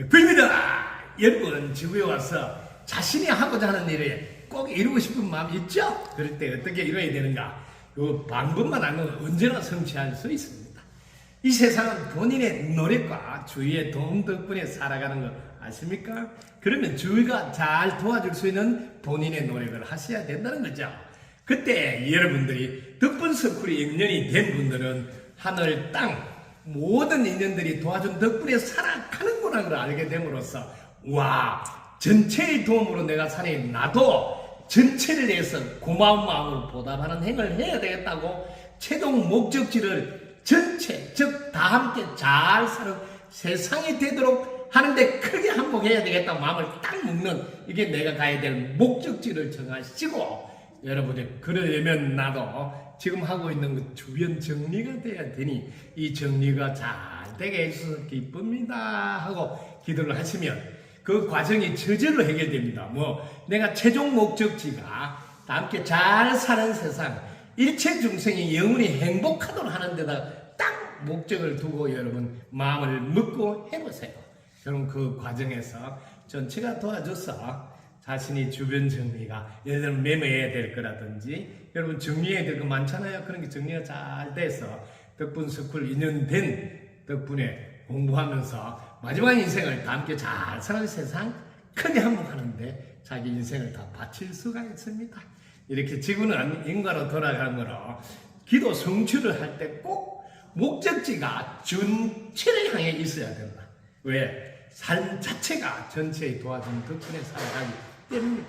백불입니다. 여러분 지구에 와서 자신이 하고자 하는 일을 꼭 이루고 싶은 마음 있죠? 그럴 때 어떻게 이루어야 되는가? 그 방법만 알면 언제나 성취할 수 있습니다. 이 세상은 본인의 노력과 주위의 도움 덕분에 살아가는 거 아십니까? 그러면 주위가 잘 도와줄 수 있는 본인의 노력을 하셔야 된다는 거죠. 그때 여러분들이 덕분 서쿨이 인연이 된 분들은 하늘, 땅, 모든 인연들이 도와준 덕분에 살아가는구나 걸 알게 됨으로써 와 전체의 도움으로 내가 살이 나도 전체를 위해서 고마운 마음으로 보답하는 행을 해야 되겠다고 최종 목적지를 전체 즉 다 함께 잘 사는 세상이 되도록 하는데 크게 한복해야 되겠다 마음을 딱 먹는 이게 내가 가야 될 목적지를 정하시고 여러분이 그러려면 나도 지금 하고 있는 그 주변 정리가 돼야 되니 이 정리가 잘 되게 해주셔서 기쁩니다 하고 기도를 하시면 그 과정이 저절로 해결됩니다. 뭐 내가 최종 목적지가 다 함께 잘 사는 세상 일체 중생이 영원히 행복하도록 하는 데다 딱 목적을 두고 여러분 마음을 먹고 해보세요. 여러분 그 과정에서 전체가 도와줘서 자신이 주변 정리가 예를 들면 메모해야 될 거라든지 여러분 정리해야 될 거 많잖아요. 그런 게 정리가 잘 돼서 덕분 스쿨 인연된 덕분에 공부하면서 마지막 인생을 다 함께 잘 사는 세상 크게 한복하는데 자기 인생을 다 바칠 수가 있습니다. 이렇게 지구는 인과로 돌아가므로 기도 성취를 할 때 꼭 목적지가 전체를 향해 있어야 된다. 왜? 삶 자체가 전체의 도와준 덕분에 살아가기 때문에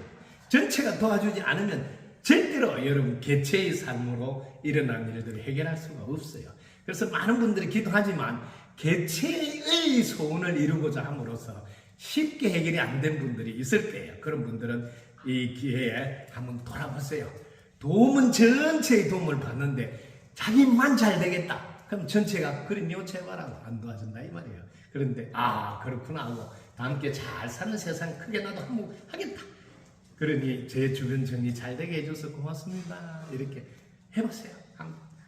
전체가 도와주지 않으면 절대로 여러분 개체의 삶으로 일어난 일들을 해결할 수가 없어요. 그래서 많은 분들이 기도하지만 개체의 소원을 이루고자 함으로써 쉽게 해결이 안 된 분들이 있을 거예요. 그런 분들은 이 기회에 한번 돌아보세요. 도움은 전체의 도움을 받는데 자기만 잘 되겠다. 그럼 전체가 그래 묘체봐라고 안 도와준다 이 말이에요. 그런데 아 그렇구나 하고 다 함께 잘 사는 세상 크게 나도 한번 하겠다. 그러니 제 주변 정리 잘 되게 해줘서 고맙습니다. 이렇게 해보세요.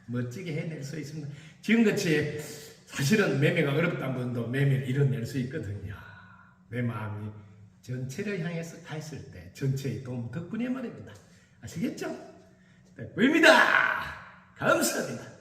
멋지게 해낼 수 있습니다. 지금같이 사실은 매매가 어렵다는 분도 매매를 이뤄낼 수 있거든요. 내 마음이 전체를 향해서 가 있을 때 전체의 도움 덕분에 말입니다. 아시겠죠? 네, 보입니다. 감사합니다.